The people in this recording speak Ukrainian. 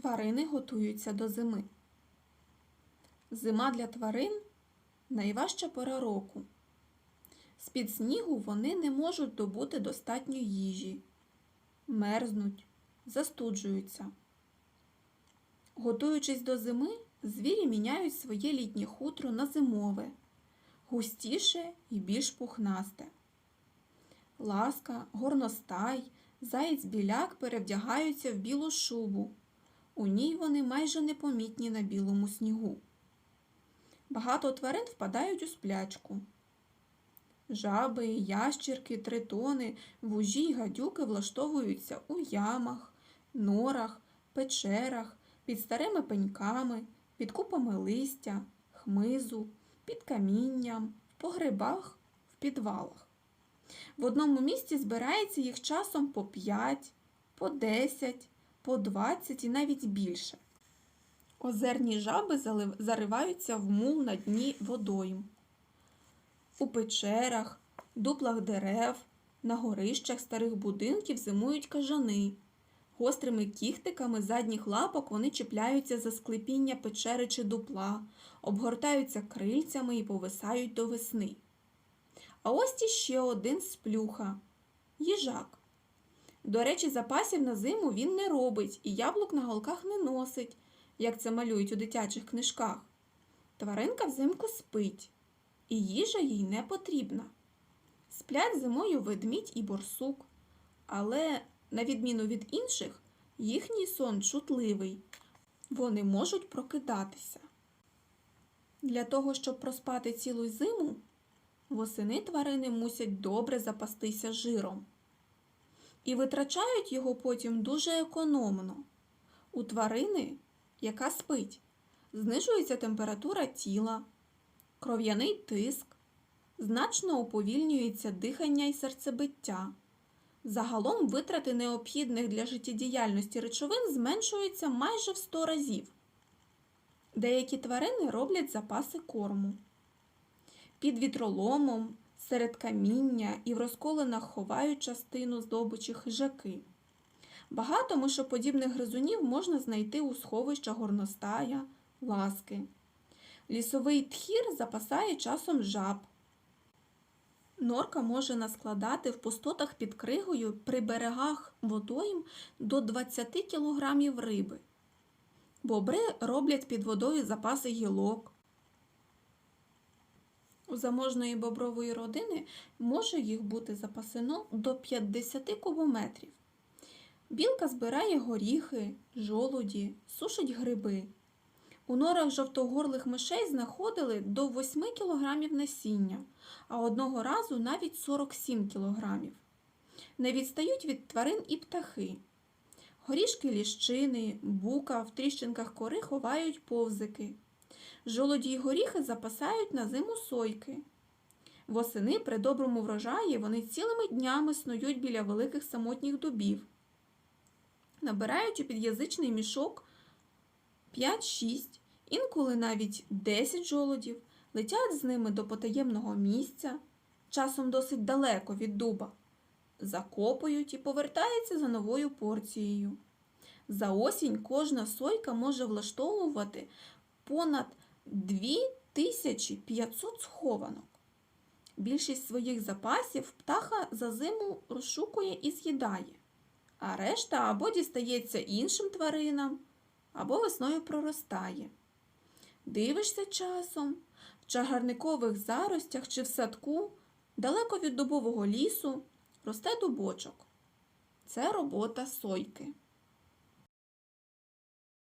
Тварини готуються до зими. Зима для тварин найважча пора року. З-під снігу вони не можуть добути достатньо їжі, мерзнуть, застуджуються. Готуючись до зими, звірі міняють своє літнє хутро на зимове, густіше і більш пухнасте. Ласка, горностай, заєць біляк перевдягаються в білу шубу. У ній вони майже непомітні на білому снігу. Багато тварин впадають у сплячку. Жаби, ящірки, тритони, вужі й гадюки влаштовуються у ямах, норах, печерах, під старими пеньками, під купами листя, хмизу, під камінням, в погребах, в підвалах. В одному місці збирається їх часом по 5, по 10, по 20 і навіть більше. Озерні жаби зариваються в мул на дні водойм. У печерах, дуплах дерев, на горищах старих будинків зимують кажани. Гострими кіхтиками задніх лапок вони чіпляються за склепіння печери чи дупла, обгортаються крильцями і повисають до весни. А ось іще один сплюха їжак. До речі, запасів на зиму він не робить і яблук на голках не носить, як це малюють у дитячих книжках. Тваринка взимку спить, і їжа їй не потрібна. Сплять зимою ведмідь і борсук, але, на відміну від інших, їхній сон чутливий. Вони можуть прокидатися. Для того, щоб проспати цілу зиму, восени тварини мусять добре запастися жиром. І витрачають його потім дуже економно. У тварини, яка спить, знижується температура тіла, кров'яний тиск, значно уповільнюється дихання і серцебиття. Загалом витрати необхідних для життєдіяльності речовин зменшуються майже в 100 разів. Деякі тварини роблять запаси корму. Під вітроломом, серед каміння і в розколинах ховають частину здобичі хижаки. Багато мишоподібних гризунів можна знайти у сховищах горностая, ласки. Лісовий тхір запасає часом жаб. Норка може наскладати в пустотах під кригою при берегах водойм до 20 кг риби. Бобри роблять під водою запаси гілок. Заможної бобрової родини може їх бути запасено до 50 кубометрів. Білка збирає горіхи, жолуді, сушить гриби. У норах жовтогорлих мишей знаходили до 8 кг насіння, а одного разу навіть 47 кг. Не відстають від тварин і птахи. Горішки ліщини, бука в тріщинках кори ховають повзики. Жолоді й горіхи запасають на зиму сойки. Восени при доброму врожаї вони цілими днями снують біля великих самотніх дубів. Набирають у під'язичний мішок 5-6, інколи навіть 10 жолодів, летять з ними до потаємного місця, часом досить далеко від дуба, закопують і повертаються за новою порцією. За осінь кожна сойка може влаштовувати понад 2500 схованок. Більшість своїх запасів птаха за зиму розшукує і з'їдає, а решта або дістається іншим тваринам, або весною проростає. Дивишся часом в чагарникових заростях чи в садку, далеко від дубового лісу, росте дубочок. Це робота сойки.